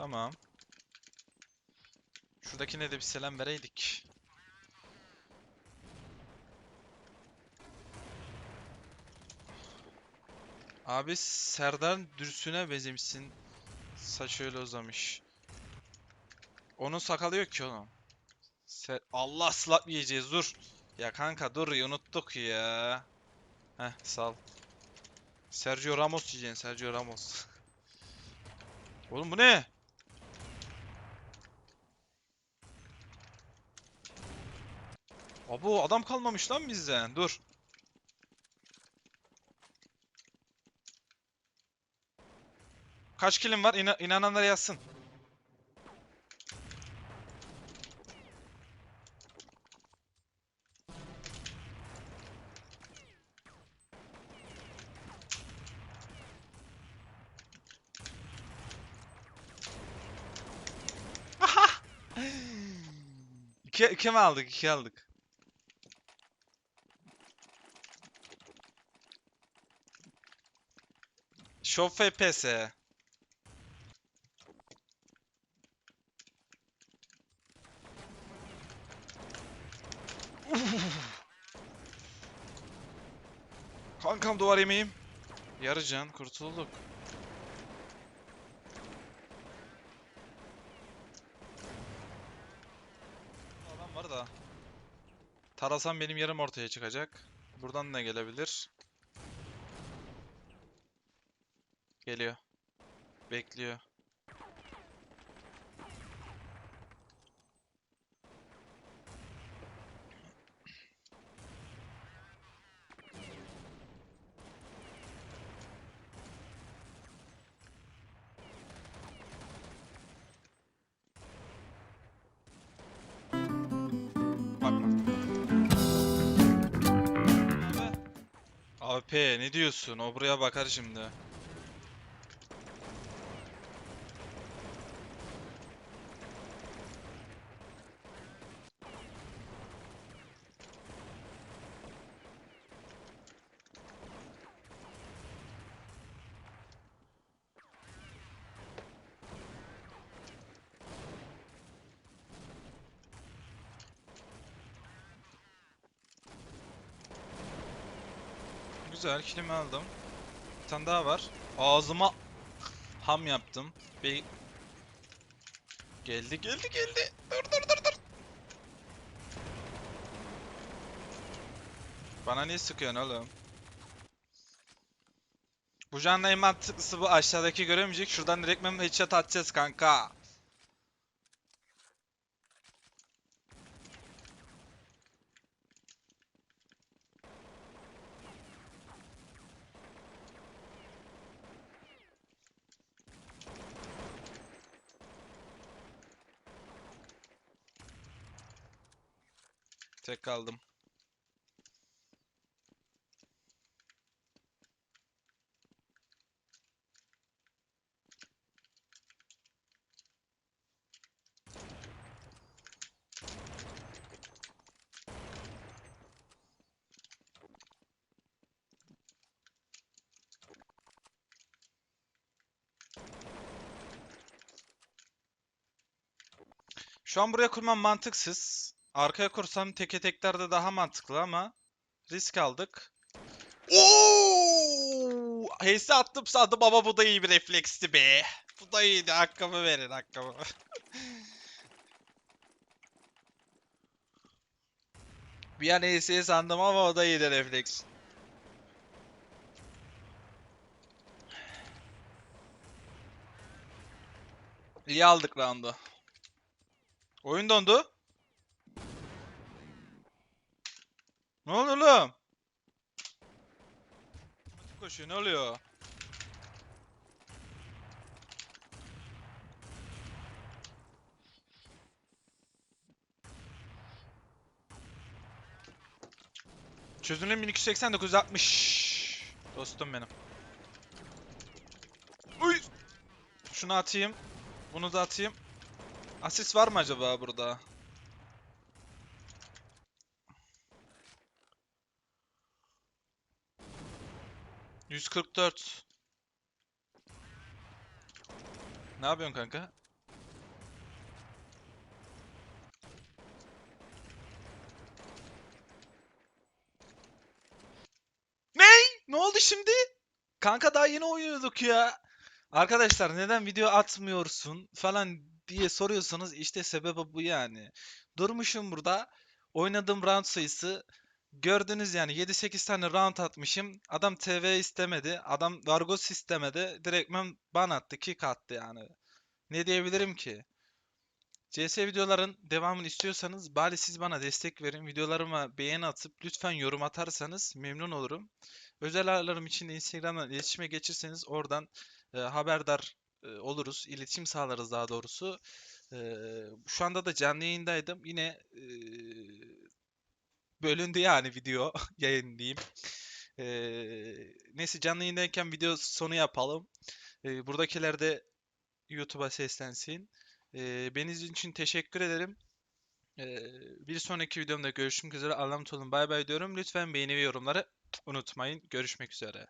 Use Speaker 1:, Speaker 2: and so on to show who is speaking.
Speaker 1: Tamam. Şuradakine de bir selam vereydik. Abi Serdar Dürsün'e benzemişsin. Saç öyle uzamış. Onun sakalı yok ki oğlum. Se- Allah slap yiyeceğiz dur. Ya kanka dur ya, unuttuk ya. Heh sal. Sergio Ramos yiyeceksin Sergio Ramos. Oğlum bu ne? Abo adam kalmamış lan bizden. Dur. Kaç kilim var? İna- inananlar yazsın. İki, iki mi aldık? İki aldık. Show FPS. Kankam duvar yemeğim. Yarı can kurtulduk. Adam var da. Tarasam benim yarım ortaya çıkacak. Buradan ne gelebilir? Geliyor. Bekliyor. Abi. AP ne diyorsun? O buraya bakar şimdi. Güzel, kilimi aldım. Bir tane daha var. Ağzıma ham yaptım. Bir... Geldi, geldi, geldi. Dur, dur, dur, dur. Bana niye sıkıyorsun oğlum? Bu canlı en bu. Aşağıdaki göremeyecek. Şuradan direkt memle headshot atacağız kanka. Tek kaldım. Şu an buraya kurmam mantıksız. Arkaya kursam teke teklerde daha mantıklı ama risk aldık. Oo! Heyse attım sandım ama bu da iyi bir refleksti be. Bu da iyiydi. Hakkımı verin hakkımı. bir an Heyse'yi sandım ama o da iyiydi refleks. İyi aldık round'u. Oyun dondu. Ne oluyor oğlum? Otomatik koşuyor ne oluyor? Çözünürlüğüm 1280 60. Dostum benim. Uy! Şunu atayım. Bunu da atayım. Asist var mı acaba burada? 144. Ne yapıyorsun kanka? Ney? Ne oldu şimdi? Kanka daha yeni oynuyorduk ya. Arkadaşlar neden video atmıyorsun falan diye soruyorsanız işte sebebi bu yani. Durmuşum burada. Oynadığım round sayısı gördünüz yani 7-8 tane round atmışım. Adam TV istemedi. Adam Vargos istemedi. Direktmen ban attı, kick attı yani. Ne diyebilirim ki? CS videoların devamını istiyorsanız bari siz bana destek verin. Videolarıma beğeni atıp lütfen yorum atarsanız memnun olurum. Özel ayarlarım için de Instagram'dan iletişime geçirseniz oradan e, haberdar e, oluruz. İletişim sağlarız daha doğrusu. E, şu anda da canlı yayındaydım. Yine bölündü yani video yayın diyeyim. Neyse canlı yayındayken video sonu yapalım. E, buradakiler de YouTube'a seslensin. E, beni izlediğiniz için teşekkür ederim. E, bir sonraki videomda görüşmek üzere. Allah'a emanet olun. Bay bay diyorum. Lütfen beğeni ve yorumları unutmayın. Görüşmek üzere.